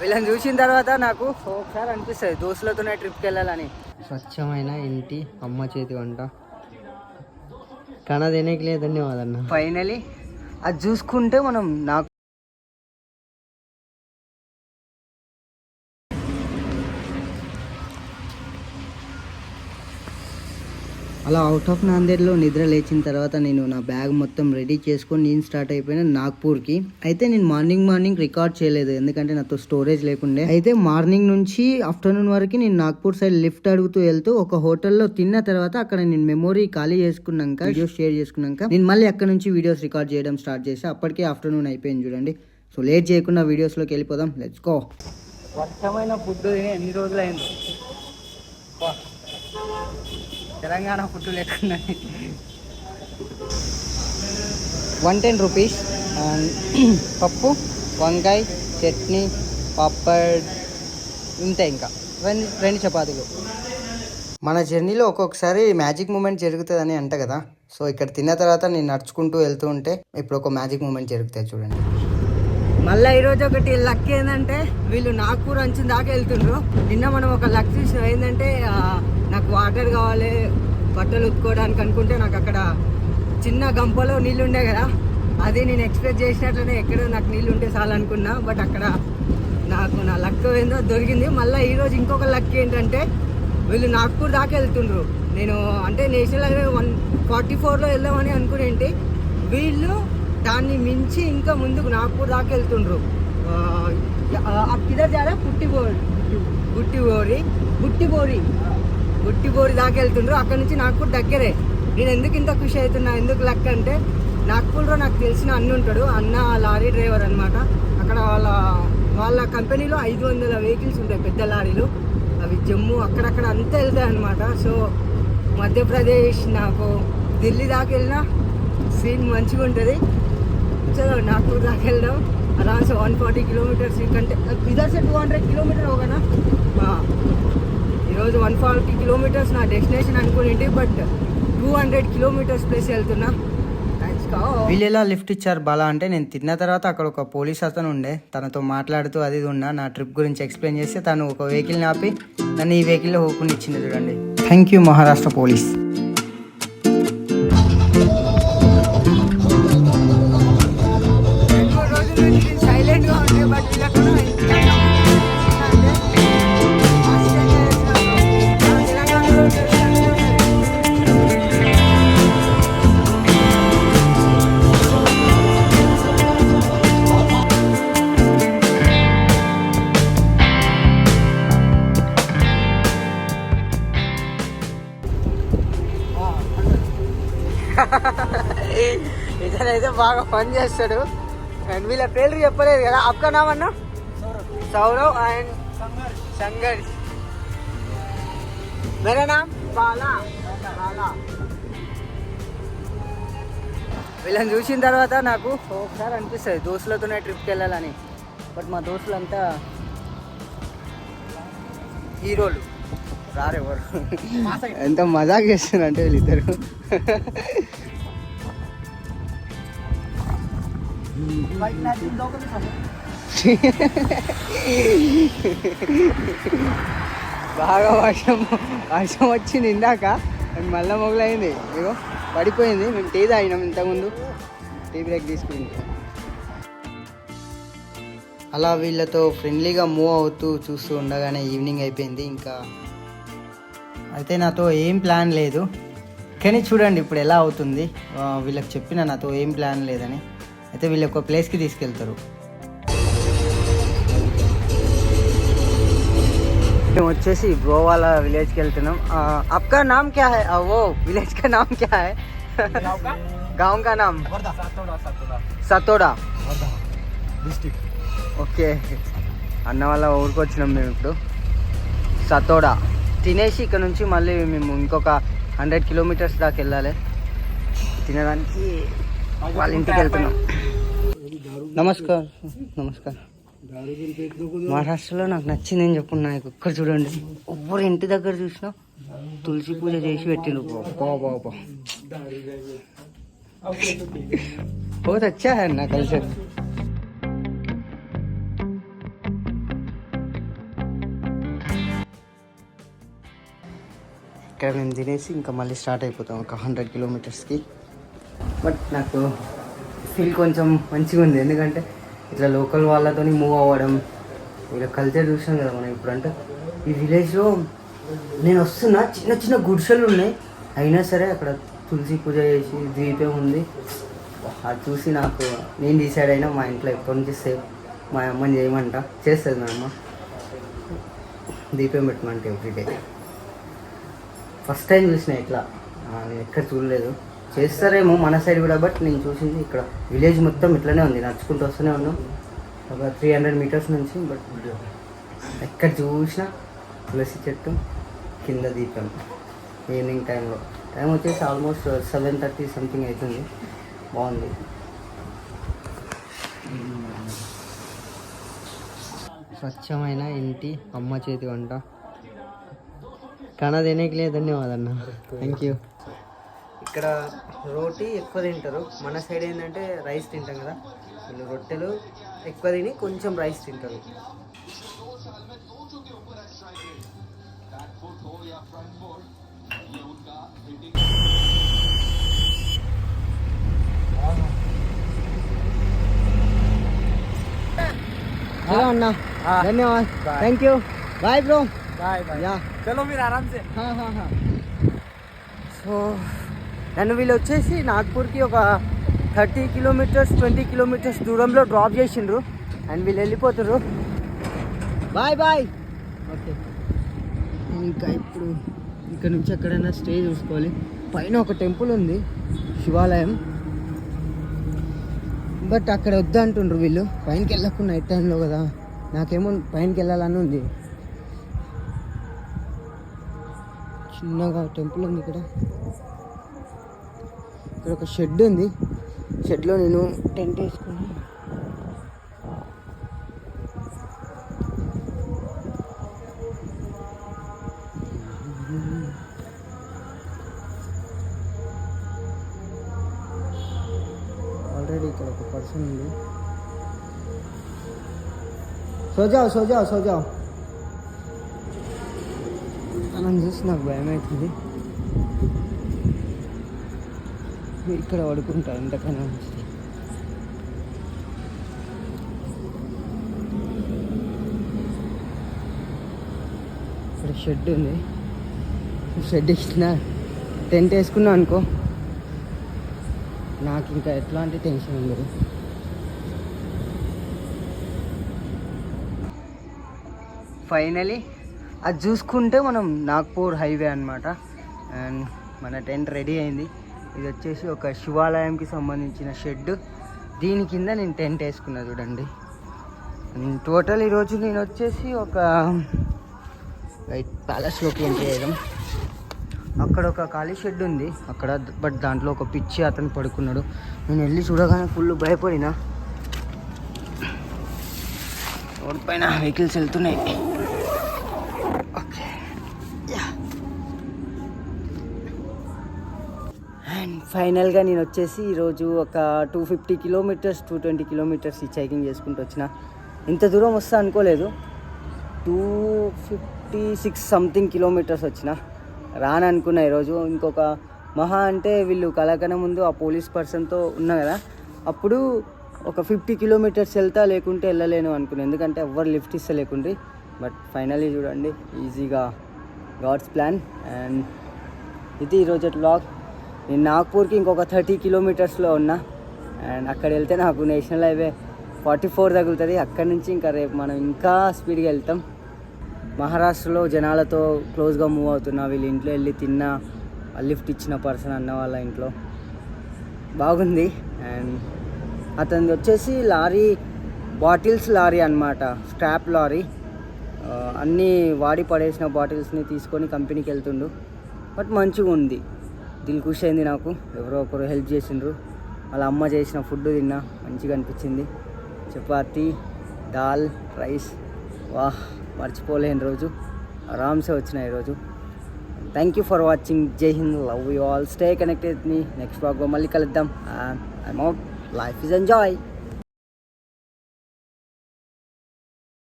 వీళ్ళని చూసిన తర్వాత నాకు ఒకసారి అనిపిస్తుంది దోస్తులతోనే ట్రిప్కి వెళ్ళాలని. స్వచ్ఛమైన ఇంటి అమ్మ చేతి వంట. కన తినేకి లేదండి అదన్న ఫైనలీ అది చూసుకుంటే మనం నాకు అలా అవుట్ ఆఫ్ నాందేడ్లో నిద్ర లేచిన తర్వాత నేను నా బ్యాగ్ మొత్తం రెడీ చేసుకొని నేను స్టార్ట్ అయిపోయిన నాగ్పూర్కి. అయితే నేను మార్నింగ్ మార్నింగ్ రికార్డ్ చేయలేదు. ఎందుకంటే నాతో స్టోరేజ్ లేకుండే. అయితే మార్నింగ్ నుంచి ఆఫ్టర్నూన్ వరకు నేను నాగ్పూర్ సైడ్ లిఫ్ట్ అడుగుతూ వెళ్తూ ఒక హోటల్లో తిన్న తర్వాత అక్కడ నేను మెమొరీ ఖాళీ చేసుకున్నాక వీడియోస్ షేర్ చేసుకున్నాక నేను మళ్ళీ అక్కడ నుంచి వీడియోస్ రికార్డ్ చేయడం స్టార్ట్ చేసి అప్పటికే ఆఫ్టర్నూన్ అయిపోయింది చూడండి. సో లేట్ చేయకుండా వీడియోస్లోకి వెళ్ళిపోదాం. లెట్స్ గో వర్షమైన ఫుడ్ ఎన్ని రోజులు అయింది తెలంగాణ ఫుడ్ లేకుండా. One ten rupees. అండ్ పప్పు వంకాయ చట్నీ పాపడ్ ఇంతే ఇంకా. రెండు రెండు చపాతీలు. మన జర్నీలో ఒక్కొక్కసారి మ్యాజిక్ మూమెంట్ జరుగుతుందని అంట కదా. సో ఇక్కడ తిన్న తర్వాత నేను నడుచుకుంటూ వెళ్తూ ఉంటే ఇప్పుడు ఒక మ్యాజిక్ మూమెంట్ జరుగుతుంది చూడండి. మళ్ళీ ఈరోజు ఒకటి లక్ ఏంటంటే వీళ్ళు నాగపూర్ అంచు దాకా వెళ్తుండ్రు. నిన్న మనం ఒక లక్ చూసినాం. ఏంటంటే నాకు వాటర్ కావాలి బట్టలు ఉతుక్కోవడానికి అనుకుంటే నాకు అక్కడ చిన్న గంపలో నీళ్ళు ఉండే కదా. అది నేను ఎక్స్పెక్ట్ చేసినట్లనే ఎక్కడ నాకు నీళ్ళు ఉంటే చాలు అనుకున్నా. బట్ అక్కడ నాకు నా లక్ ఏందో దొరికింది. మళ్ళీ ఈరోజు ఇంకొక లక్ ఏంటంటే వీళ్ళు నాగ్పూర్ దాకా వెళ్తుండ్రు. నేను అంటే నేషనల్ హైవే వన్ ఫార్టీ ఫోర్లో వెళ్దామని అనుకునేంటి వీళ్ళు దాన్ని మించి ఇంకా ముందుకు నాగ్పూర్ దాకా వెళ్తుండ్రు. ఆ, ఆ, అప్ కిదర్ జారా? పుట్టిబోరి. గుట్టిబోరి గుట్టిబోరి గుట్టిబోరి దాకా వెళ్తుండ్రు. అక్కడ నుంచి నాగ్పూర్ దగ్గరే. నేను ఎందుకు ఇంత ఖుషి అవుతున్నా ఎందుకు లెక్క అంటే నాగ్పూర్లో నాకు తెలిసిన అన్ని ఉంటాడు. అన్న లారీ డ్రైవర్ అనమాట అక్కడ వాళ్ళ వాళ్ళ కంపెనీలో ఐదు వందల వెహికల్స్ ఉంటాయి పెద్ద లారీలు. అవి జమ్ము అక్కడక్కడ అంతా వెళ్తాయి అనమాట సో మధ్యప్రదేశ్ నాకు ఢిల్లీ దాకా వెళ్ళినా సీన్ మంచిగా ఉంటుంది. సో నాగ్పూర్ దాకా వెళ్దాం. అలా వన్ ఫార్టీ కిలోమీటర్స్ కంటే విదర్స్ టూ హండ్రెడ్ కిలోమీటర్ ఒకనా ఈరోజు వన్ ఫార్టీ కిలోమీటర్స్ నా destination అనుకునేంటి but two hundred kilometres place వెళ్తున్నా. వీళ్ళు ఎలా లిఫ్ట్ ఇచ్చారు బాలా అంటే నేను తిన్న తర్వాత అక్కడ ఒక పోలీస్ అతను ఉండే. తనతో మాట్లాడుతూ అది ఉన్నా నా ట్రిప్ గురించి ఎక్స్ప్లెయిన్ చేస్తే తను ఒక వెహికల్ని ఆపి నన్ను ఈ వెహికల్లో ఓపెన్ ఇచ్చింది చూడండి. థ్యాంక్ యూ మహారాష్ట్ర పోలీస్ ఇతనైతే బాగా పని చేస్తాడు. అండ్ వీళ్ళ పేర్లు చెప్పలేదు కదా. అక్క నామన్నా? సౌరవ్ అండ్ సంఘర్ష్ మేరా నామ్? బాలా. బాలా. వీళ్ళని చూసిన తర్వాత నాకు ఒకసారి అనిపిస్తుంది దోస్తులతోనే ట్రిప్కి వెళ్ళాలని. బట్ మా దోస్తులంతా హీరోలు. ఎంత మజాక్ చేస్తున్నారంటే వీళ్ళిద్దరు. బాగా వర్షం వర్షం వచ్చింది ఇందాక. అది మళ్ళా మొగలైంది ఇగో పడిపోయింది. మేము టీ తాగినాం ఇంతకుముందు. టీ బ్రేక్ తీసుకుని అలా వీళ్ళతో ఫ్రెండ్లీగా మూవ్ అవుతూ చూస్తూ ఉండగానే ఈవినింగ్ అయిపోయింది. ఇంకా అయితే నాతో ఏం ప్లాన్ లేదు కానీ చూడండి ఇప్పుడు ఎలా అవుతుంది ఆ, వీళ్ళకి చెప్పిన నాతో ఏం ప్లాన్ లేదని అయితే వీళ్ళు ఒక ప్లేస్కి తీసుకెళ్తారు మేము వచ్చేసి గోవాల విలేజ్కి వెళ్తున్నాం ఆ, आपका नाम क्या है आ, वो विलेज का नाम क्या है गांव का नाम సతోడా डिस्ट्रिक्ट ఓకే అన్న వాళ్ళ ఊరికి వచ్చినాం మేము ఇప్పుడు సతోడా తినేసి ఇక్కడ నుంచి మళ్ళీ మేము ఇంకొక హండ్రెడ్ కిలోమీటర్స్ దాకా వెళ్ళాలి తినడానికి వాళ్ళ ఇంటికి వెళ్తున్నాం నమస్కారం నమస్కారం మహారాష్ట్రలో నాకు నచ్చింది ఏం చెప్పు నాకు ఒక్కరు చూడండి ఒవ్వరు ఇంటి దగ్గర చూసినా తులసి పూజ చేసి పెట్టిండు బాబా బాబా बहुत अच्छा है ना कल्चर ఇక్కడ మేము తినేసి ఇంకా మళ్ళీ స్టార్ట్ అయిపోతాం ఒక హండ్రెడ్ కిలోమీటర్స్కి. బట్ నాకు ఫీల్ కొంచెం మంచిగా ఉంది. ఎందుకంటే ఇట్లా లోకల్ వాళ్ళతో మూవ్ అవ్వడం ఇలా కల్చర్ చూసాం కదా మనం ఇప్పుడు అంటే ఈ విలేజ్లో నేను వస్తున్నా చిన్న చిన్న గుడిసెలు ఉన్నాయి. అయినా సరే అక్కడ తులసి పూజ చేసి ద్వీపం ఉంది. అది చూసి నాకు నేను డిసైడ్ అయినా మా ఇంట్లో ఎప్పటి నుంచి సేఫ్ మా అమ్మని చేయమంట. చేస్తుంది మా అమ్మ. దీపం పెట్టమంటే ఎవ్రీడే ఫస్ట్ టైం చూసిన ఇట్లా. నేను ఎక్కడ చూడలేదు. చేస్తారేమో మన సైడ్ కూడా బట్ నేను చూసింది ఇక్కడ విలేజ్ మొత్తం ఇట్లానే ఉంది. నడుచుకుంటూ వస్తూనే ఉన్నాం. ఒక త్రీ హండ్రెడ్ మీటర్స్ నుంచి బట్ ఎక్కడ చూసినా తులసి చెట్టు కింద దీపం. ఈవినింగ్ టైంలో టైం వచ్చేసి ఆల్మోస్ట్ సెవెన్ థర్టీ సంథింగ్ అవుతుంది. బాగుంది. స్వచ్ఛమైన ఇంటి అమ్మ చేతి వంట. खाना देने के అన్న థ్యాంక్ యూ ఇక్కడ రోటీ ఎక్కువ తింటారు. మన సైడ్ ఏంటంటే రైస్ తింటాం కదా. వీళ్ళు రొట్టెలు ఎక్కువ తిని కొంచెం రైస్ తింటారు. హలో అన్న. ధన్యవాద్. Thank you bye bro bye yeah चलो फिर आराम से సో నన్ను వీళ్ళు వచ్చేసి నాగ్పూర్కి ఒక థర్టీ కిలోమీటర్స్ ట్వంటీ కిలోమీటర్స్ దూరంలో డ్రాప్ చేసిండ్రు అండ్ వీళ్ళు వెళ్ళిపోతారు బాయ్ బాయ్ ఓకే ఇంకా ఇప్పుడు ఇక్కడ నుంచి ఎక్కడైనా స్టే చూసుకోవాలి పైన ఒక టెంపుల్ ఉంది శివాలయం బట్ అక్కడ వద్దు అంటుండ్రు వీళ్ళు పైనకి వెళ్ళకుండా నైట్ టైంలో కదా నాకేమో పైనకి వెళ్ళాలని ఉంది చిన్నగా టెంపుల్ ఉంది ఇక్కడ. ఇక్కడ ఒక షెడ్ ఉంది. షెడ్లో నేను టెంట్ వేసుకుని ఆల్రెడీ ఇక్కడ ఒక పర్సన్ ఉంది. సోజావు సోజావు సోజావు నన్ను చూసి నాకు భయం అవుతుంది ఇక్కడ పడుకుంటా ఎంతకైనా ఇక్కడ షెడ్ ఉంది. షెడ్ ఇచ్చిన టెంట్ వేసుకున్నా అనుకో. నాకు ఇంకా ఎట్లాంటి టెన్షన్ ఉండదు. ఫైనలీ అది చూసుకుంటే మనం నాగ్పూర్ హైవే అనమాట అండ్ మన టెంట్ రెడీ అయింది. ఇది వచ్చేసి ఒక శివాలయంకి సంబంధించిన షెడ్ దీని కింద నేను టెంట్ వేసుకున్నా చూడండి. టోటల్ ఈరోజు నేను వచ్చేసి ఒక ప్యాలెస్లోకి ఎంట్రీ చేయడం. అక్కడ ఒక ఖాళీ షెడ్ ఉంది. అక్కడ బట్ దాంట్లో ఒక పిచ్చి అతను పడుకున్నాడు. నేను వెళ్ళి చూడగానే ఫుల్ భయపడినా. రోడ్ పైన వెహికల్స్ వెళ్తున్నాయి ఓకే అండ్ ఫైనల్గా నేను వచ్చేసి ఈరోజు ఒక two fifty kilometres two twenty kilometres ఈ చైకింగ్ చేసుకుంటూ వచ్చిన. ఇంత దూరం వస్తా అనుకోలేదు. Two fifty six something kilometres వచ్చిన. రాననుకున్నా ఈరోజు. ఇంకొక మహా అంటే వీళ్ళు కలకన ముందు ఆ పోలీస్ పర్సన్తో ఉన్నా కదా. అప్పుడు ఒక ఫిఫ్టీ కిలోమీటర్స్ వెళ్తా లేకుంటే వెళ్ళలేను అనుకున్నాను ఎందుకంటే ఎవ్వరు లిఫ్ట్ ఇస్తా లేకుండ్రి బట్ ఫైనలీ చూడండి ఈజీగా గాడ్స్ ప్లాన్. అండ్ ఇది ఈరోజు బ్లాగ్ నేను నాగ్పూర్కి ఇంకొక థర్టీ కిలోమీటర్స్లో ఉన్నా. అండ్ అక్కడ వెళ్తే నాకు నేషనల్ హైవే ఫార్టీ ఫోర్ తగులుతుంది. అక్కడి నుంచి ఇంకా రేపు మనం ఇంకా స్పీడ్గా వెళ్తాం. మహారాష్ట్రలో జనాలతో క్లోజ్గా మూవ్ అవుతున్నా వీళ్ళ ఇంట్లో వెళ్ళి తిన్న లిఫ్ట్ ఇచ్చిన పర్సన్ అన్న వాళ్ళ ఇంట్లో. బాగుంది. అండ్ అతనిది వచ్చేసి లారీ బాటిల్స్ లారీ అన్నమాట. Scrap lorry. అన్నీ వాడి పడేసిన బాటిల్స్ని తీసుకొని కంపెనీకి వెళ్తుండు. బట్ మంచిగా ఉంది దిల్ ఖుషి అయింది నాకు. ఎవరో ఒకరు హెల్ప్ చేసిండ్రు. వాళ్ళ అమ్మ చేసిన ఫుడ్ తిన్నా మంచిగా అనిపించింది. చపాతి దాల్ రైస్. వాహ్ మర్చిపోలేని రోజు. ఆరామ్సే వచ్చిన ఈరోజు thank you for watching Jai Hind love you all stay connected me next బ్లాగ్లో మళ్ళీ కలుద్దాం. I'm out life is enjoy